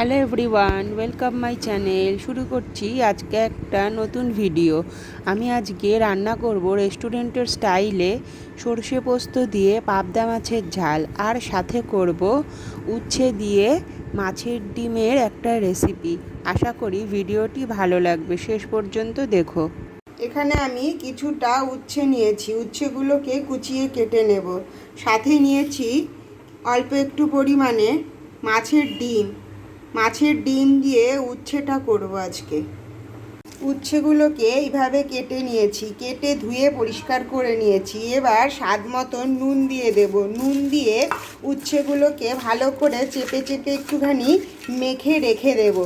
Hello everyone, welcome my channel. শুরু করছি আজকে একটা নতুন ভিডিও। আমি আজকে রান্না করব রেস্টুরেন্টের স্টাইলে সর্ষে পোস্ত দিয়ে পাবদা মাছের ঝাল আর সাথে করব উচ্ছে দিয়ে মাছের ডিমের একটা রেসিপি আশা করি ভিডিওটি ভালো লাগবে। শেষ পর্যন্ত দেখো। এখানে আমি কিছুটা উচ্ছে নিয়েছি। উচ্ছেগুলোকে কুচিয়ে কেটে নেব। সাথে নিয়েছি অল্প একটু পরিমাণে মাছের ডিম। মাছের ডিম দিয়ে উচ্ছেটা করব আজকে। উচ্ছেগুলোকে এইভাবে কেটে নিয়েছি, কেটে ধুয়ে পরিষ্কার করে নিয়েছি। এবার স্বাদ মতন নুন দিয়ে দেব। নুন দিয়ে উচ্ছেগুলোকে ভালো করে চেপে চেপে একটুখানি মেখে রেখে দেবো।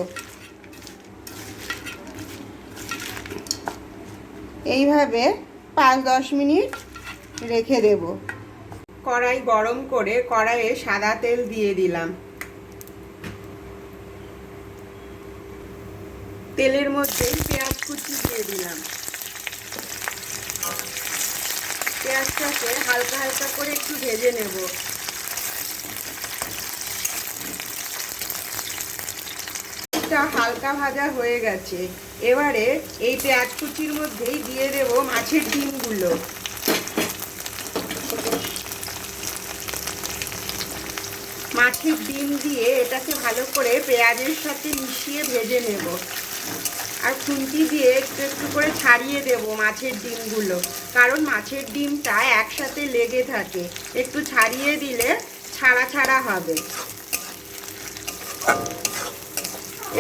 এইভাবে পাঁচ দশ মিনিট রেখে দেব। কড়াই গরম করে কড়াইয়ে সাদা তেল দিয়ে দিলাম। তেলের মধ্যে পেঁয়াজ কুচি দিয়ে দিলাম। পেঁয়াজটাকে হালকা হালকা করে একটু ভেজে নেব। হালকা ভাজা হয়ে গেছে। এবারে এই পেঁয়াজ কুচির মধ্যেই দিয়ে দেব মাছের ডিমগুলো। মাছের ডিম দিয়ে এটাকে ভালো করে পেঁয়াজের সাথে মিশিয়ে ভেজে নেব। আর খুন্তি দিয়ে একটু একটু করে ছাড়িয়ে দেব মাছের ডিমগুলো। কারণ মাছের ডিমটা একসাথে লেগে থাকে। একটু ছাড়িয়ে দিলে ছাড়া ছাড়া হবে।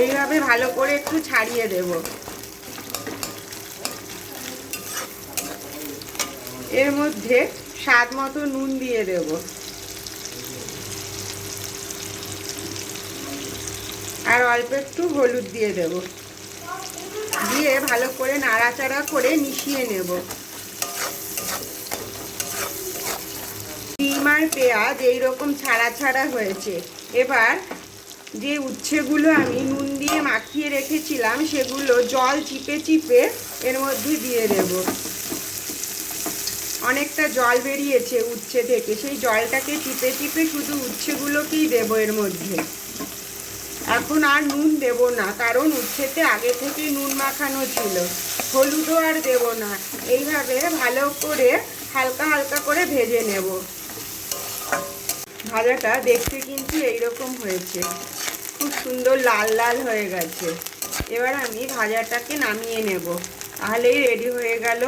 এইভাবে ভালো করে একটু ছাড়িয়ে দেব। এর মধ্যে স্বাদ মতো নুন দিয়ে দেব। আর অল্প একটু হলুদ দিয়ে দেব। দিয়ে ভালো করে নাড়াচাড়া করে মিশিয়ে নেব। ডিম পেঁয়াজ এইরকম ছাড়া ছাড়া হয়েছে। এবার যে উচ্ছেগুলো আমি নুন দিয়ে মাখিয়ে রেখেছিলাম, সেগুলো জল চিপে চিপে এর মধ্যে দিয়ে দেব। অনেকটা জল বেরিয়েছে উচ্ছে থেকে, সেই জলটাকে চিপে চিপে শুধু উচ্ছেগুলোকেই দেব এর মধ্যে। এখন আর নুন দেব না, কারণ উচ্ছেতে আগে থেকে নুন মাখানো ছিল। হলুদও আর দেব না। এইভাবে ভালো করে হালকা হালকা করে ভেজে নেব। ভাজাটা দেখতে কিন্তু এইরকম হয়েছে। খুব সুন্দর লাল লাল হয়ে গেছে। এবার আমি ভাজাটাকে নামিয়ে নেব। তাহলেই রেডি হয়ে গেল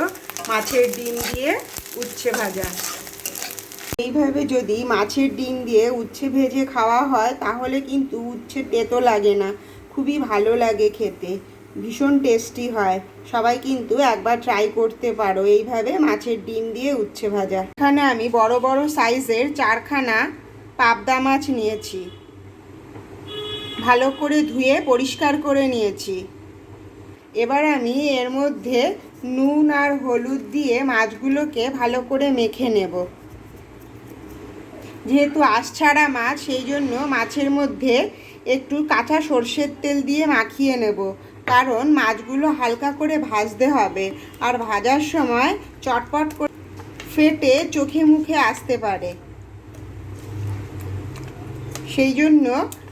মাছের ডিম দিয়ে উচ্ছে ভাজা। এইভাবে যদি মাছের ডিম দিয়ে উচ্ছে ভেজে খাওয়া হয়, তাহলে কিন্তু উচ্ছে তেতো লাগে না। খুবই ভালো লাগে খেতে। ভীষণ টেস্টি হয়। সবাই কিন্তু একবার ট্রাই করতে পারো। এইভাবে মাছের ডিম দিয়ে উচ্ছে ভাজা। এখানে আমি বড় বড় সাইজের চারখানা পাবদা মাছ নিয়েছি। ভালো করে ধুয়ে পরিষ্কার করে নিয়েছি। এবার আমি এর মধ্যে নুন আর হলুদ দিয়ে মাছগুলোকে ভালো করে মেখে নেব। যেহেতু আঁশছাড়া মাছ, সেই জন্য মাছের মধ্যে একটু কাঁচা সর্ষের তেল দিয়ে মাখিয়ে নেব। কারণ মাছগুলো হালকা করে ভাজতে হবে আর ভাজার সময় চটপট করে ফেটে চোখে মুখে আসতে পারে। সেই জন্য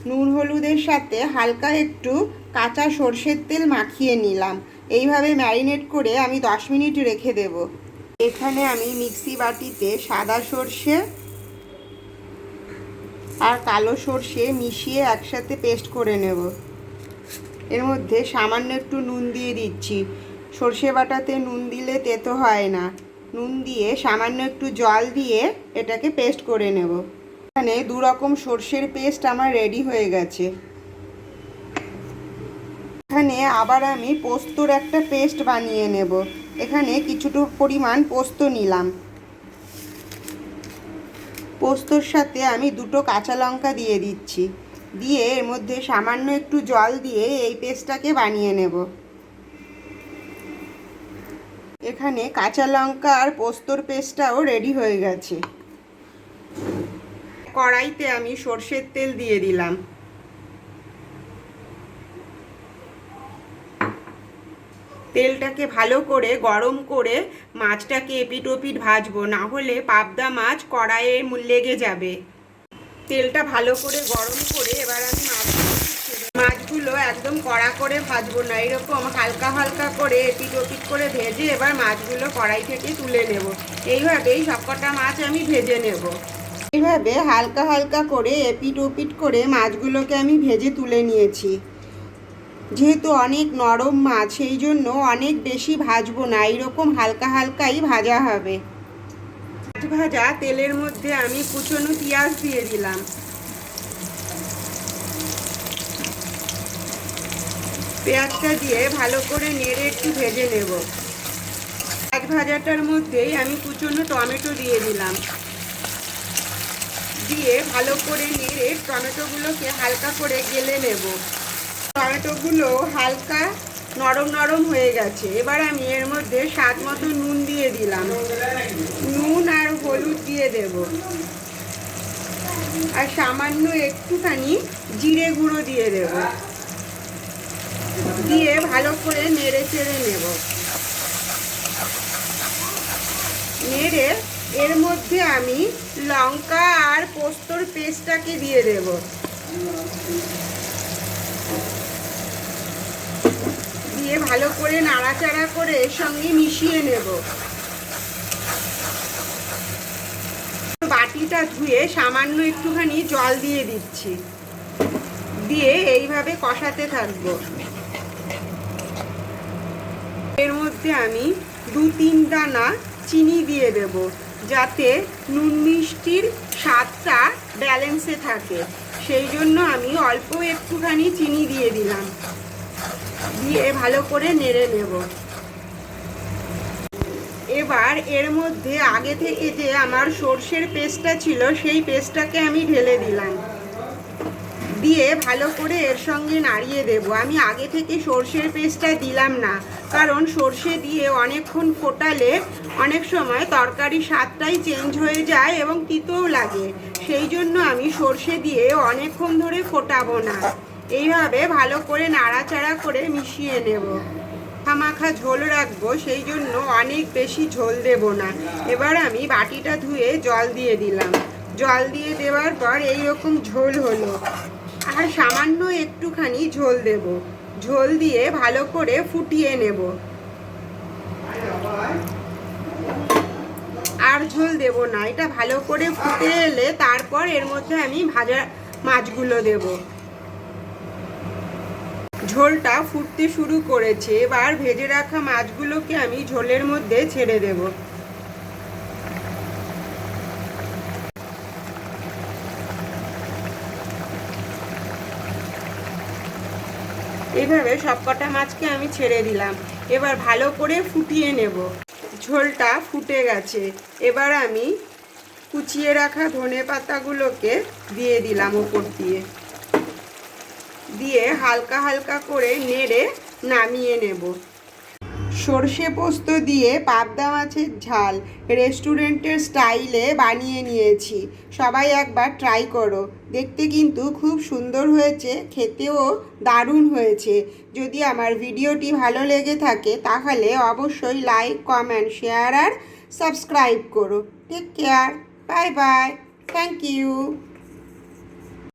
নুন হলুদের সাথে হালকা একটু কাঁচা সর্ষের তেল মাখিয়ে নিলাম। এইভাবে ম্যারিনেট করে আমি দশ মিনিট রেখে দেব। এখানে আমি মিক্সি বাটিতে সাদা সর্ষে আর কালো সর্ষে মিশিয়ে একসাথে পেস্ট করে নেব। এর মধ্যে সামান্য একটু নুন দিয়ে দিচ্ছি। সর্ষে বাটাতে নুন দিলে তেতো হয় না। নুন দিয়ে সামান্য একটু জল দিয়ে এটাকে পেস্ট করে নেব। এখানে দু রকম সর্ষের পেস্ট আমার রেডি হয়ে গেছে। এখানে আবার আমি পোস্তর একটা পেস্ট বানিয়ে নেব। এখানে কিছুটা পরিমাণ পোস্ত নিলাম। পোস্তর সাথে আমি দুটো কাঁচা লঙ্কা দিয়ে দিচ্ছি। দিয়ে এর মধ্যে সামান্য একটু জল দিয়ে এই পেস্টটাকে বানিয়ে নেব। এখানে কাঁচা লঙ্কা আর পোস্তর পেস্টটাও রেডি হয়ে গেছে। কড়াইতে আমি সর্ষের তেল দিয়ে দিলাম। তেলটাকে ভালো করে গরম করে মাছটাকে এপিট ওপিট ভাজবো, না হলে পাবদা মাছ কড়াইয়ে লেগে যাবে। তেলটা ভালো করে গরম করে এবার আমি মাছ একদম কড়া করে ভাজবো না। এরকম হালকা হালকা করে এপিট ওপিট করে ভেজে এবার মাছগুলো কড়াই থেকে তুলে নেব। এইভাবেই সবকটা মাছ আমি ভেজে নেব। এইভাবে হালকা হালকা করে এপিট ওপিট করে মাছগুলোকে আমি ভেজে তুলে নিয়েছি। যেহেতু অনেক নরম মাছ, সেই জন্য অনেক বেশি ভাজবো না। এইরকম হালকা হালকাই ভাজা হবে। মাছ ভাজা, তেলের মধ্যে আমি কুচনো পেঁয়াজ দিয়ে দিলাম। পেঁয়াজটা দিয়ে ভালো করে নেড়ে একটু ভেজে নেব। মাছ ভাজাটার মধ্যেই আমি কুচনো টমেটো দিয়ে দিলাম। দিয়ে ভালো করে নেড়ে টমেটোগুলোকে হালকা করে গেলে নেব। টমেটোগুলো হালকা নরম নরম হয়ে গেছে। এবার আমি এর মধ্যে স্বাদ মতো নুন দিয়ে দিলাম। নুন আর হলুদ দিয়ে দেব। আর সামান্য একটুখানি জিরে গুঁড়ো দিয়ে দেব। দিয়ে ভালো করে নেড়ে চেড়ে নেব। নেড়ে এর মধ্যে আমি লঙ্কা আর পোস্তর পেস্টটাকে দিয়ে দেব। দিয়ে ভালো করে নাড়াচাড়া করে এর সঙ্গে মিশিয়ে নেব। বাটিটা ধুয়ে সামান্য একটুখানি জল দিয়ে দিচ্ছি। দিয়ে এইভাবে কষাতে থাকব। এর মধ্যে আমি দু তিন দানা চিনি দিয়ে দেব, যাতে নুন মিষ্টির স্বাদটা ব্যালেন্সে থাকে। সেই জন্য আমি অল্প একটুখানি চিনি দিয়ে দিলাম। দিয়ে ভালো করে নেড়ে নেব। এবার এর মধ্যে আগে থেকে যে আমার সর্ষের পেস্টটা ছিল, সেই পেস্টটাকে আমি ঢেলে দিলাম। দিয়ে ভালো করে এর সঙ্গে নাড়িয়ে দেব। আমি আগে থেকে সর্ষের পেস্টটা দিলাম না, কারণ সর্ষে দিয়ে অনেকক্ষণ ফোটালে অনেক সময় তরকারি স্বাদটাই চেঞ্জ হয়ে যায় এবং তিতও লাগে। সেই জন্য আমি সর্ষে দিয়ে অনেকক্ষণ ধরে ফোটাবো না। এইভাবে ভালো করে নাড়াচাড়া করে মিশিয়ে নেব। মাখা ঝোল রাখব, সেই জন্য অনেক বেশি ঝোল দেব না। এবার আমি বাটিটা ধুয়ে জল দিয়ে দিলাম। জল দিয়ে দেওয়ার পর এই রকম ঝোল হলো। আর সামান্য একটুখানি ঝোল দেব। ঝোল দিয়ে ভালো করে ফুটিয়ে নেব। আর ঝোল দেব না, এটা ভালো করে ফুটে এলে তারপর এর মধ্যে আমি ভাজা মাছগুলো দেব। ঝোলটা ফুটতে শুরু করেছে। এবার ভেজে রাখা মাছগুলোকে আমি ঝোলের মধ্যে ছেড়ে দেব। এইভাবে সবকটা মাছকে আমি ছেড়ে দিলাম। এবার ভালো করে ফুটিয়ে নেব। ঝোলটা ফুটে গেছে। এবার আমি কুচিয়ে রাখা ধনে পাতাগুলোকে দিয়ে দিলাম ওপর দিয়ে। দিয়ে হালকা হালকা করে নেড়ে নামিয়ে নেব। সর্ষে পোস্ত দিয়ে পাবদা মাছের ঝাল রেস্টুরেন্টের স্টাইলে বানিয়ে নিয়েছি। সবাই একবার ট্রাই করো। দেখতে কিন্তু খুব সুন্দর হয়েছে, খেতেও দারুণ হয়েছে। যদি আমার ভিডিওটি ভালো লেগে থাকে, তাহলে অবশ্যই লাইক, কমেন্ট, শেয়ার আর সাবস্ক্রাইব করো। Take care bye bye thank you